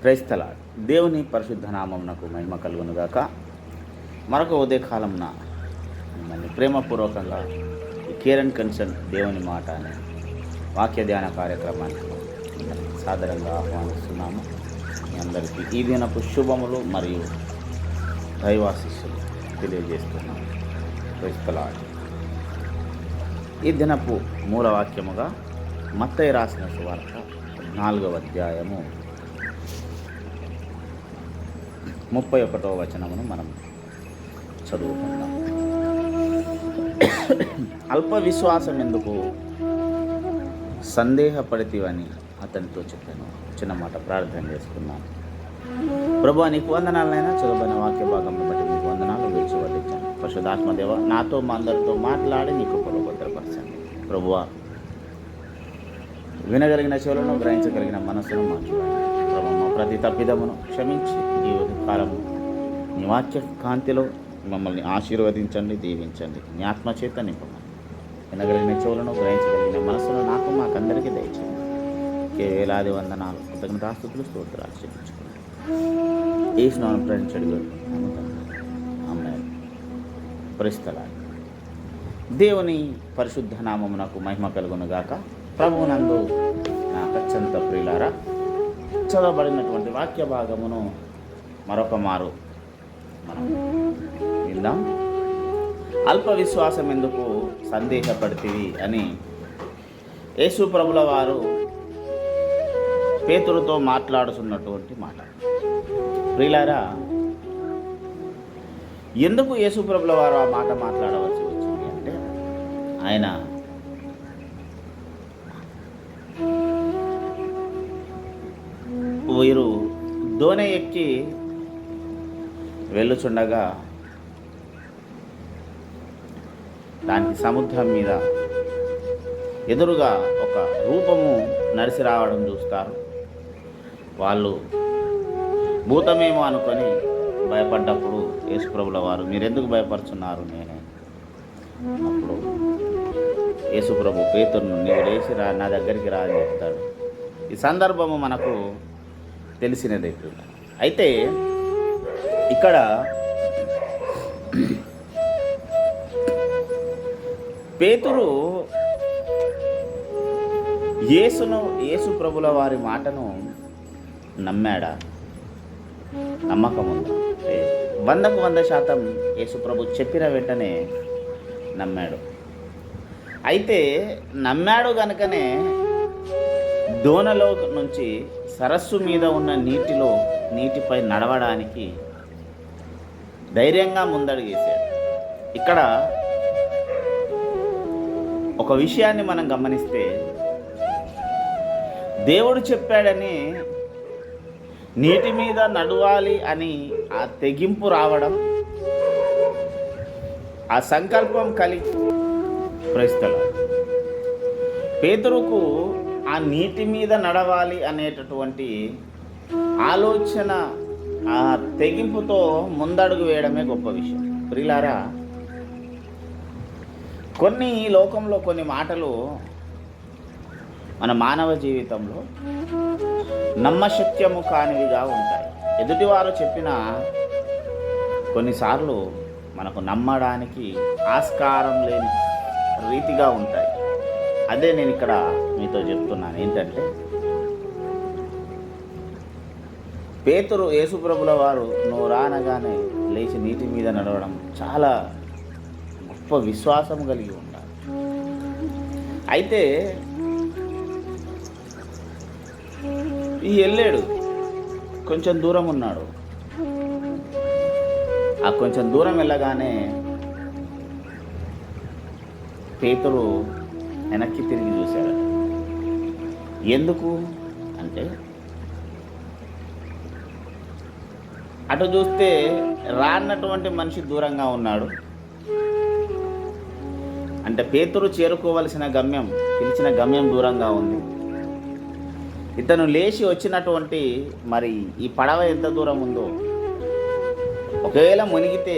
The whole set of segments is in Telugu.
క్రైస్తల దేవుని పరిశుద్ధ నామమునకు మహిమ కలుగునుగాక. మరొక ఉదయకాలంన మిమ్మల్ని ప్రేమపూర్వకంగా కేరన్ కన్సర్న్ దేవుని మాట అనే వాక్య ధ్యాన కార్యక్రమానికి సాధారణంగా సాదరంగా ఆహ్వానిస్తున్నాము. మీ అందరికీ ఈ దినపు శుభములు మరియు దైవాశిస్సులు తెలియజేస్తున్నాము. క్రైస్తలాడు. ఈ దినపు మూల వాక్యముగా మత్తయ్య రాసిన సువార్త నాలుగవ అధ్యాయము ముప్పై ఒకటో వచనమును మనం చదువుకుందాం. అల్ప విశ్వాసం ఎందుకు సందేహపడితివని అతనితో చెప్పాను. చిన్న మాట ప్రార్థన చేసుకున్నాను ప్రభు నీకు వందనాలైనా చదువుబడిన వాక్య భాగం బట్టి నీకు వందనాలు విడిచి వదిలించాను పశుధాత్మదేవ నాతో మా అందరితో మాట్లాడి నీకు పొలభద్రపరచండి ప్రభువా వినగలిగిన చెవులను గ్రహించగలిగిన మనస్సును మాకు ప్రతి తప్పిదమును క్షమించి ఈ కాలము నీ వాక్య కాంతిలో మమ్మల్ని ఆశీర్వదించండి దీవించండి. నీ ఆత్మచేత నింపమని వినగలిగిన చెవులను గ్రహించగలిగిన మనస్సును నాకు మాకందరికీ దయచేయండి. ఏ వేలాది వందనాలు. కృతజ్ఞతాస్తుతులు స్తోత్రాలు చెల్లించుకున్నాను ఈ స్నానం ప్రణించడు ఆమె దేవుని పరిశుద్ధ నామమునకు మహిమ కలుగునుగాక ప్రభువునందు నాకు అత్యంత ప్రియులారా చదవబడినటువంటి వాక్య భాగమును మరొక మారు మనం విందాం. అల్ప విశ్వాసం ఎందుకు సందేహపడితివి అని యేసు ప్రభుల వారు పేతురుతో మాట్లాడుతున్నటువంటి మాట. ప్రియులారా ఎందుకు యేసు ప్రభుల వారు ఆ మాట మాట్లాడవలసి వచ్చింది అంటే ఆయన వీరు దోణి ఎక్కి వెళ్ళుచుండగా దానికి సముద్రం మీద ఎదురుగా ఒక రూపము నడిచి రావడం చూస్తారు. వాళ్ళు భూతమేమో అనుకొని భయపడ్డప్పుడు యేసుప్రభుల వారు మీరెందుకు భయపడుతున్నారు? నేనే అప్పుడు యేసుప్రభు పేతురును నీవు లేచి రా నా దగ్గరికి రా అని చెప్తాడు. ఈ సందర్భము మనకు తెలిసినది. అయితే ఇక్కడ పేతురు యేసును యేసు ప్రభుల వారి మాటను నమ్మాడా? నమ్మకం ఉందా వందకు వంద శాతం యేసు ప్రభు చెప్పిన వెంటనే నమ్మాడు. అయితే నమ్మాడు కనుకనే దోణలో నుంచి సరస్సు మీద ఉన్న నీటిలో నీటిపై నడవడానికి ధైర్యంగా ముందడుగేశాడు. ఇక్కడ ఒక విషయాన్ని మనం గమనిస్తే దేవుడు చెప్పాడని నీటి మీద నడవాలి అని ఆ తెగింపు రావడం ఆ సంకల్పం కలిగి ప్రస్తుతం పేతురుకు ఆ నీటి మీద నడవాలి అనేటటువంటి ఆలోచన ఆ తెగింపుతో ముందడుగు వేయడమే గొప్ప విషయం. ప్రిలారా కొన్ని ఈ లోకంలో కొన్ని మాటలు మన మానవ జీవితంలో నమ్మశక్యము కానివిగా ఉంటాయి. ఎదుటివారు చెప్పిన కొన్నిసార్లు మనకు నమ్మడానికి ఆస్కారం లేని రీతిగా ఉంటాయి. అదే నేను ఇక్కడ మీతో చెప్తున్నాను. ఏంటంటే పేతురు యేసుప్రభుల వారు నువ్వు రానగానే లేచి నీటి మీద నడవడం చాలా గొప్ప విశ్వాసం కలిగి ఉండాలి. అయితే ఈ వెళ్ళాడు కొంచెం దూరం ఉన్నాడు. ఆ కొంచెం దూరం వెళ్ళగానే పేతురు వెనక్కి తిరిగి చూశాడట ఎందుకు? అంటే అటు చూస్తే రానటువంటి మనిషి దూరంగా ఉన్నాడు. అంటే పేతురు చేరుకోవలసిన గమ్యం పిలిచిన గమ్యం దూరంగా ఉంది. ఇతను లేచి వచ్చినటువంటి మరి ఈ పడవ ఎంత దూరం ఉందో ఒకవేళ మునిగితే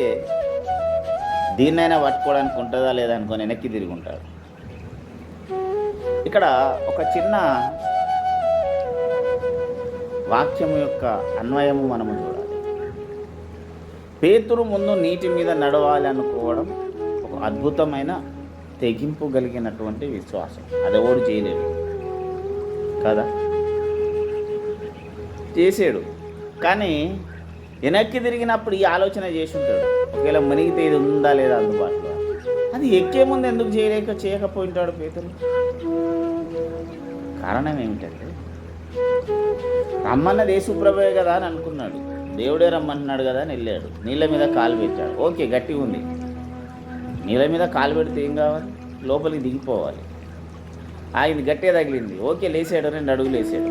దీన్నైనా పట్టుకోవడానికి ఉంటుందా లేదా అనుకొని వెనక్కి తిరిగి ఉంటాడు. ఇక్కడ ఒక చిన్న వాక్యం యొక్క అన్వయము మనము చూడాలి. పేతురు ముందు నీటి మీద నడవాలి అనుకోవడం ఒక అద్భుతమైన తెగింపు కలిగినటువంటి విశ్వాసం. అదెవడు చేయలేడు కదా? చేసాడు. కానీ వెనక్కి తిరిగినప్పుడు ఈ ఆలోచన చేసి ఉంటాడు. ఒకవేళ మునిగితే ఇది ఉందా లేదా అందుబాటులో? అది ఎక్కే ముందు ఎందుకు చేయలేక చేయకపోయింటాడు పేతురు? కారణం ఏమిటంటే రమ్మన్నది యేసుప్రభే కదా అని అనుకున్నాడు. దేవుడే రమ్మంటున్నాడు కదా అని వెళ్ళాడు. నీళ్ళ మీద కాలు పెట్టాడు. ఓకే గట్టిగా ఉంది. నీళ్ళ మీద కాలు పెడితే ఏం కావాలి? లోపలికి దిగిపోవాలి. ఆయన గట్టే తగిలింది. ఓకే లేసాడు రెండు అడుగులు వేసాడు.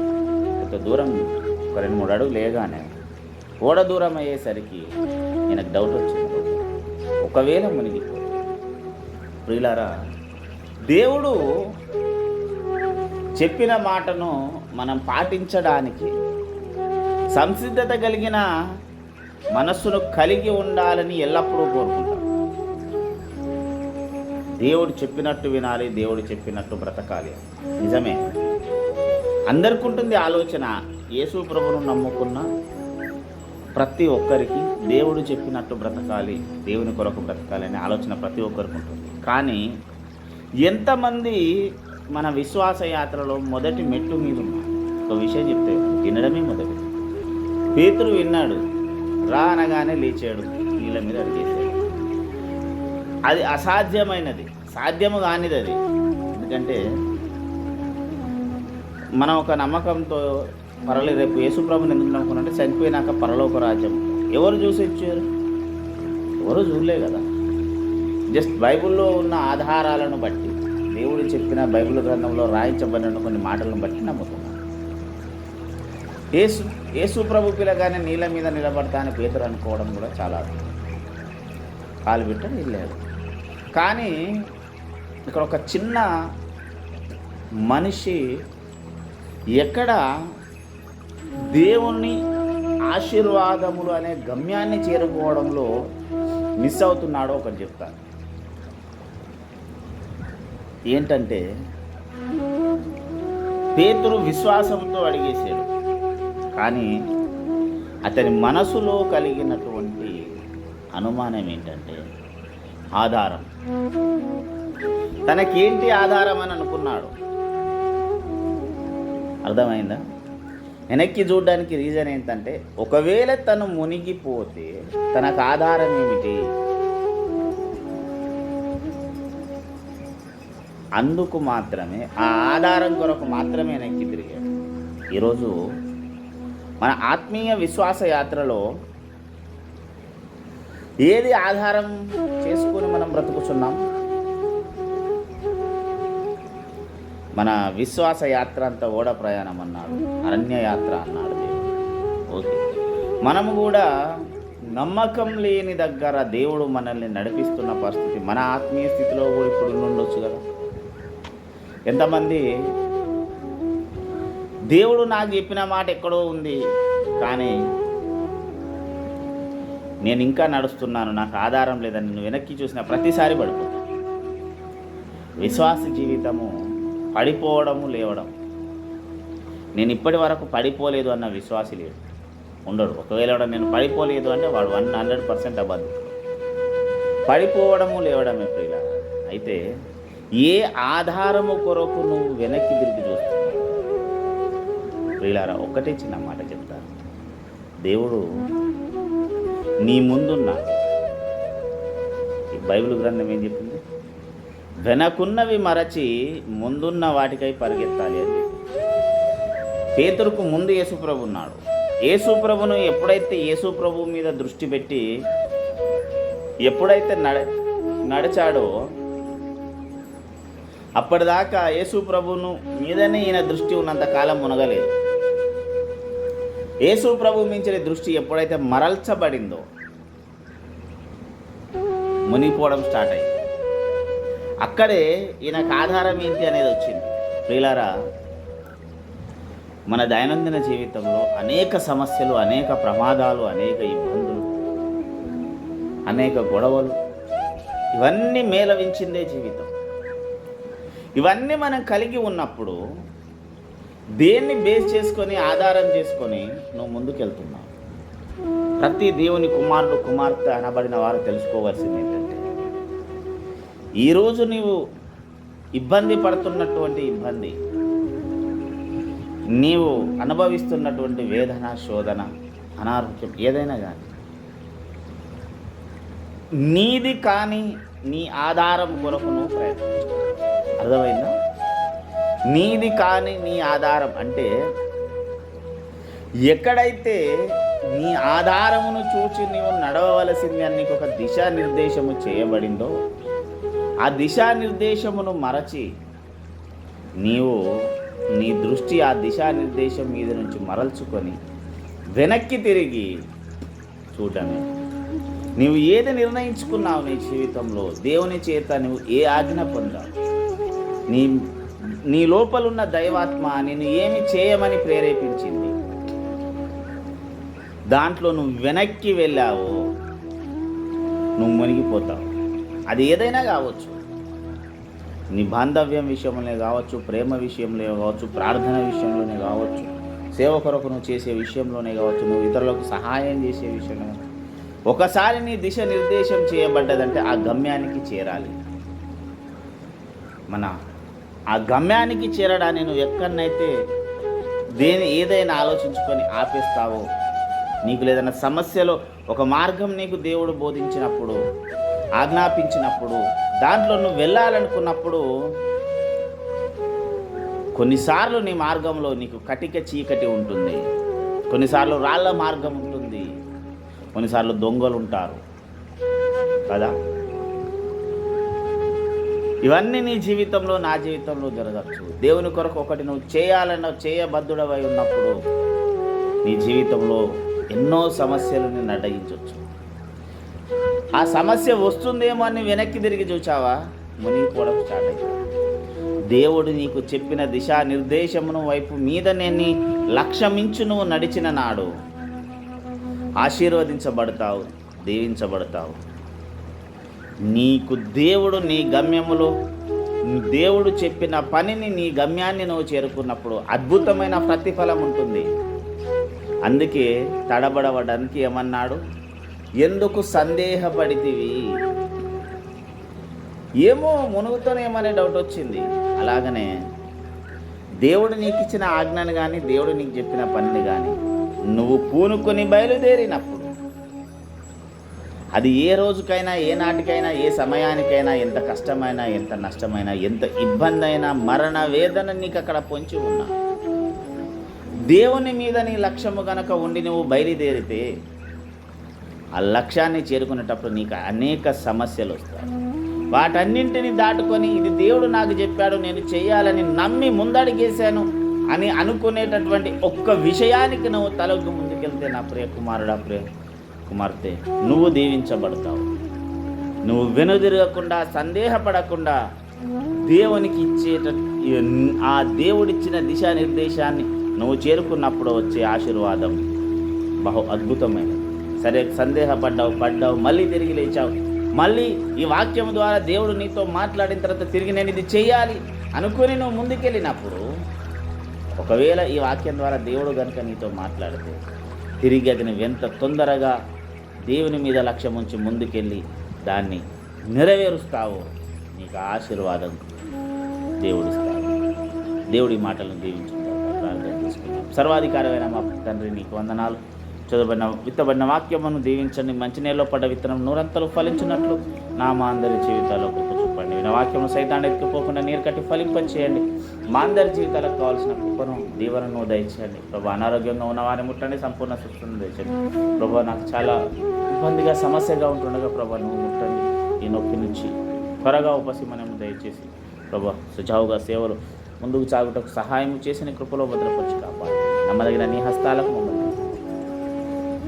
ఒక దూరం ఒక రెండు మూడు అడుగులు లేగానే ఓడ దూరం అయ్యేసరికి నాకు డౌట్ వచ్చింది. ఒకవేళ మునిగిపో ప్రియులారా దేవుడు చెప్పిన మాటను మనం పాటించడానికి సంసిద్ధత కలిగిన మనస్సును కలిగి ఉండాలని ఎల్లప్పుడూ కోరుకుంటాం. దేవుడు చెప్పినట్టు వినాలి దేవుడు చెప్పినట్టు బ్రతకాలి. నిజమే. అందరికి ఉంటుంది ఆలోచన యేసు ప్రభును నమ్ముకున్న ప్రతి ఒక్కరికి దేవుడు చెప్పినట్టు బ్రతకాలి దేవుని కొరకు బ్రతకాలి అనే ఆలోచన ప్రతి ఒక్కరికి ఉంటుంది. కానీ ఎంతమంది మన విశ్వాస యాత్రలో మొదటి మెట్టు మీద ఉన్నారు? ఒక విషయం చెప్తే వినడమే మొదటి పేతురు విన్నాడు రా అనగానే లేచాడు నీళ్ళ మీద అడిగేశాడు. అది అసాధ్యమైనది సాధ్యము కానిది అది. ఎందుకంటే మనం ఒక నమ్మకంతో పరలే రేపు యేసుప్రభుని ఎందుకు నమ్ముకున్నంటే చనిపోయినాక పరలోక రాజ్యం. ఎవరు చూసి ఇచ్చారు ఎవరు చూడలే కదా. జస్ట్ బైబిల్లో ఉన్న ఆధారాలను బట్టి దేవుడు చెప్పిన బైబిల్ గ్రంథంలో రాయించబడిన కొన్ని మాటలను బట్టి నమ్ముతున్నాను యేసు యేసు ప్రభు పిలగానే నీళ్ళ మీద నిలబడతా అని పేదరు అనుకోవడం కూడా చాలా కాలు పెట్టని వెళ్ళాడు. కానీ ఇక్కడ ఒక చిన్న మనిషి ఎక్కడ దేవుని ఆశీర్వాదములు అనే గమ్యాన్ని చేరుకోవడంలో మిస్ అవుతున్నాడో ఒకటి చెప్తాను. ఏంటంటే పేతురు విశ్వాసంతో అడిగేశాడు. కానీ అతని మనసులో కలిగినటువంటి అనుమానం ఏంటంటే ఆధారం. తనకేంటి ఆధారం అని అనుకున్నాడు. అర్థమైందా? వెనక్కి చూడడానికి రీజన్ ఏంటంటే ఒకవేళ తను మునిగిపోతే తనకు ఆధారం ఏమిటి? అందుకు మాత్రమే ఆ ఆధారం కొరకు మాత్రమే నెక్కి తిరిగాడు. ఈరోజు మన ఆత్మీయ విశ్వాస యాత్రలో ఏది ఆధారం చేసుకొని మనం బ్రతుకుతున్నాం మన విశ్వాస యాత్ర అంతా ఓడ ప్రయాణం అన్నాడు అరణ్య యాత్ర అన్నాడు ఓకే. మనము కూడా నమ్మకం లేని దగ్గర దేవుడు మనల్ని నడిపిస్తున్న పరిస్థితి మన ఆత్మీయ స్థితిలో కూడా ఇప్పుడు ఉండొచ్చు కదా. ఎంతమంది? దేవుడు నాకు చెప్పిన మాట ఎక్కడో ఉంది. కానీ నేను ఇంకా నడుస్తున్నాను. నాకు ఆధారం లేదని నేను వెనక్కి చూసిన ప్రతిసారి పడిపోతాను విశ్వాస జీవితము పడిపోవడము లేవడం. నేను ఇప్పటి వరకు పడిపోలేదు అన్న విశ్వాసి లేడు. ఉండడు. ఒకవేళ నేను పడిపోలేదు అంటే వాడు వన్ హండ్రెడ్ పర్సెంట్ అబద్ధం. పడిపోవడము లేవడమే ప్రియుల అయితే ఏ ఆధారము కొరకు నువ్వు వెనక్కి తిరిగి చూస్తున్నావు? ప్రియులారా ఒక్కటే చిన్న మాట చెప్తాను. దేవుడు నీ ముందున్న ఈ బైబిల్ గ్రంథం ఏం చెప్పింది? వెనకున్నవి మరచి ముందున్న వాటికై పరిగెత్తాలి అని పేతురుకు ముందు యేసుప్రభు ఉన్నాడు. యేసుప్రభును ఎప్పుడైతే యేసుప్రభు మీద దృష్టి పెట్టి ఎప్పుడైతే నడ నడిచాడో అప్పటిదాకా యేసు ప్రభును మీదనే ఈయన దృష్టి ఉన్నంత కాలం మునగలేదు. యేసు ప్రభు మించిన దృష్టి ఎప్పుడైతే మరల్చబడిందో మునిగిపోవడం స్టార్ట్ అయింది. అక్కడే ఈయనకు ఆధారం ఏంటి అనేది వచ్చింది. ప్రియులారా మన దైనందిన జీవితంలో అనేక సమస్యలు అనేక ప్రమాదాలు అనేక ఇబ్బందులు అనేక గొడవలు ఇవన్నీ మేలవించిందే జీవితం. ఇవన్నీ మనం కలిగి ఉన్నప్పుడు దేన్ని బేస్ చేసుకొని ఆధారం చేసుకొని నువ్వు ముందుకెళ్తున్నావు? ప్రతి దేవుని కుమారుడు కుమార్తె అనబడిన వారు తెలుసుకోవాల్సింది ఏంటంటే ఈరోజు నీవు ఇబ్బంది పడుతున్నటువంటి ఇబ్బంది నీవు అనుభవిస్తున్నటువంటి వేదన శోధన అనారోగ్యం ఏదైనా కానీ నీది కానీ నీ ఆధారం కొరకు నువ్వు ప్రయత్నించు. అర్థమైందా? నీది కానీ నీ ఆధారం అంటే ఎక్కడైతే నీ ఆధారమును చూచి నీవు నడవవలసింది అని నీకు ఒక దిశానిర్దేశము చేయబడిందో ఆ దిశానిర్దేశమును మరచి నీవు నీ దృష్టి ఆ దిశానిర్దేశం మీద నుంచి మరల్చుకొని వెనక్కి తిరిగి చూడమే నీవు ఏది నిర్ణయించుకున్నావు నీ జీవితంలో? దేవుని చేత నువ్వు ఏ ఆజ్ఞ పొందావు? నీ నీ లోపలున్న దైవాత్మ నేను ఏమి చేయమని ప్రేరేపించింది? దాంట్లో నువ్వు వెనక్కి వెళ్ళావు నువ్వు మునిగిపోతావు. అది ఏదైనా కావచ్చు. నీ బాంధవ్యం విషయంలోనే కావచ్చు ప్రేమ విషయంలో కావచ్చు ప్రార్థన విషయంలోనే కావచ్చు సేవ కొరకు నువ్వు చేసే విషయంలోనే కావచ్చు నువ్వు ఇతరులకు సహాయం చేసే విషయంలో ఒకసారి నీ దిశ నిర్దేశం చేయబడ్డదంటే ఆ గమ్యానికి చేరాలి. మన ఆ గమ్యానికి చేరడాన్ని నువ్వు ఎక్కడనైతే దేని ఏదైనా ఆలోచించుకొని ఆపేస్తావో? నీకు లేదన్న సమస్యలో ఒక మార్గం నీకు దేవుడు బోధించినప్పుడు ఆజ్ఞాపించినప్పుడు దాంట్లో నువ్వు వెళ్ళాలనుకున్నప్పుడు కొన్నిసార్లు నీ మార్గంలో నీకు కటిక చీకటి ఉంటుంది. కొన్నిసార్లు రాళ్ళ మార్గం ఉంటుంది. కొన్నిసార్లు దొంగలు ఉంటారు. కదా? ఇవన్నీ నీ జీవితంలో నా జీవితంలో జరగచ్చు. దేవుని కొరకు ఒకటి నువ్వు చేయాలన్న చేయబద్ధుడవై ఉన్నప్పుడు నీ జీవితంలో ఎన్నో సమస్యలు నేను అడ్డగించవచ్చు ఆ సమస్య వస్తుందేమో అని వెనక్కి తిరిగి చూచావా? మునిగిపోవడం స్టార్ట్ అయింది. దేవుడు నీకు చెప్పిన దిశా నిర్దేశమును వైపు మీద నేను లక్ష్యమించు నువ్వు నడిచిన నాడు ఆశీర్వదించబడతావు దీవించబడతావు. నీకు దేవుడు నీ గమ్యములో దేవుడు చెప్పిన పనిని నీ గమ్యాన్ని నువ్వు చేరుకున్నప్పుడు అద్భుతమైన ప్రతిఫలం ఉంటుంది. అందుకే తడబడవడానికి ఏమన్నాడు? ఎందుకు సందేహపడితివి? ఏమో మునుగుతోనేమనే డౌట్ వచ్చింది. అలాగనే దేవుడు నీకు ఇచ్చిన ఆజ్ఞను కానీ దేవుడు నీకు చెప్పిన పనిని కానీ నువ్వు పూనుకొని బయలుదేరినప్పుడు అది ఏ రోజుకైనా ఏ నాటికైనా ఏ సమయానికైనా ఎంత కష్టమైనా ఎంత నష్టమైనా ఎంత ఇబ్బంది అయినా మరణ వేదన నీకు అక్కడ పొంచి ఉన్నా. దేవుని మీద నీ లక్ష్యము గనక ఉండి నువ్వు బయలుదేరితే ఆ లక్ష్యాన్ని చేరుకునేటప్పుడు నీకు అనేక సమస్యలు వస్తాయి. వాటన్నింటిని దాటుకొని ఇది దేవుడు నాకు చెప్పాడు నేను చేయాలని నమ్మి ముందడిగేశాను అని అనుకునేటటువంటి ఒక్క విషయానికి నువ్వు తలకు ముందుకెళ్తే నా ప్రియ కుమారుడా ప్రియ కుమార్తె నువ్వు దీవించబడతావు. నువ్వు వెనుదిరగకుండా సందేహపడకుండా దేవునికి ఇచ్చేట ఆ దేవుడిచ్చిన దిశానిర్దేశాన్ని నువ్వు చేరుకున్నప్పుడు వచ్చే ఆశీర్వాదం బహు అద్భుతమైనది. సరే సందేహపడ్డావు పడ్డావు మళ్ళీ తిరిగి లేచావు. మళ్ళీ ఈ వాక్యం ద్వారా దేవుడు నీతో మాట్లాడిన తర్వాత తిరిగి నేను ఇది చేయాలి అనుకుని నువ్వు ముందుకెళ్ళినప్పుడు ఒకవేళ ఈ వాక్యం ద్వారా దేవుడు కనుక నీతో మాట్లాడితే తిరిగి అది నువ్వు ఎంత తొందరగా దేవుని మీద లక్ష్యం ఉంచి ముందుకెళ్ళి దాన్ని నెరవేరుస్తావో నీకు ఆశీర్వాదం దేవుడిస్తాడు. దేవుడి మాటలను దీవించుకుంటాం ప్రార్థన చేసుకుంటాం సర్వాధికారమైన మా తండ్రి నీకు వందనాలు. చదవబడిన విత్తబడిన వాక్యమును దీవించండి. మంచి నేలలో పడ్డ విత్తనం నూరంతలు ఫలించినట్లు నా మా అందరి జీవితాల్లో కృప చూపండి. వాక్యం వాక్యము సైతాన్ని ఎత్తుకుపోకుండా నీరు కట్టి ఫలింపచేయండి. మా అందరి జీవితాలకు కావాల్సిన కృపను దీవెనను దయచేయండి. ప్రభు అనారోగ్యంగా ఉన్న వారిని ముట్టండి సంపూర్ణ సుఖను దయచేయండి. ప్రభు నాకు చాలా ఇబ్బందిగా సమస్యగా ఉంటుండగా ప్రభు నువ్వు ముట్టండి. ఈ నొప్పి నుంచి త్వరగా ఉపశమనము దయచేసి ప్రభు సుజావుగా సేవలు ముందుకు సాగుటకు సహాయం చేసిన కృపలో భద్రపరిచి కాపాడు. నమ్మదగిన నీ హస్తాలకు మమ్మల్ని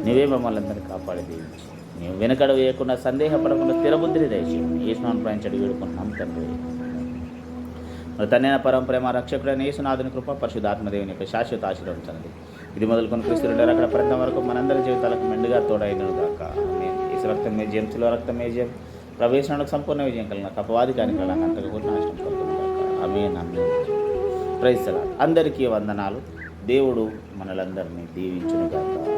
నీవే మమ్మల్ని అందరినీ కాపాడి దీవించి. మేము వెనకడ వేయకుండా సందేహపడకుండా స్థిరబుద్ధిని దయచేయండి. యేసునాథ్ స్నానం వేడుకుంటున్నాం తండ్రి. మరి తన్నైన పరం రక్షకుడైన యేసునాథుని కృప పరిశుధాత్మదేవుని యొక్క శాశ్వత ఆశీర్వదించండి ఇది మొదలుకొని క్రీస్తుడు అక్కడ ప్రతి వరకు మనందరి జీవితాలకు మెండుగా తోడైనను గాక. ఈసు రక్తం మే శిలో రక్తం మే జయం. ప్రవేశనకు సంపూర్ణ విజయం కలిగిన అపవాది కార్యక్రమాలను అంతగా కూడా నాశనం కలుగుతుంది ప్రైజ్ అందరికీ వందనాలు. దేవుడు మనలందరినీ దీవించునుగాక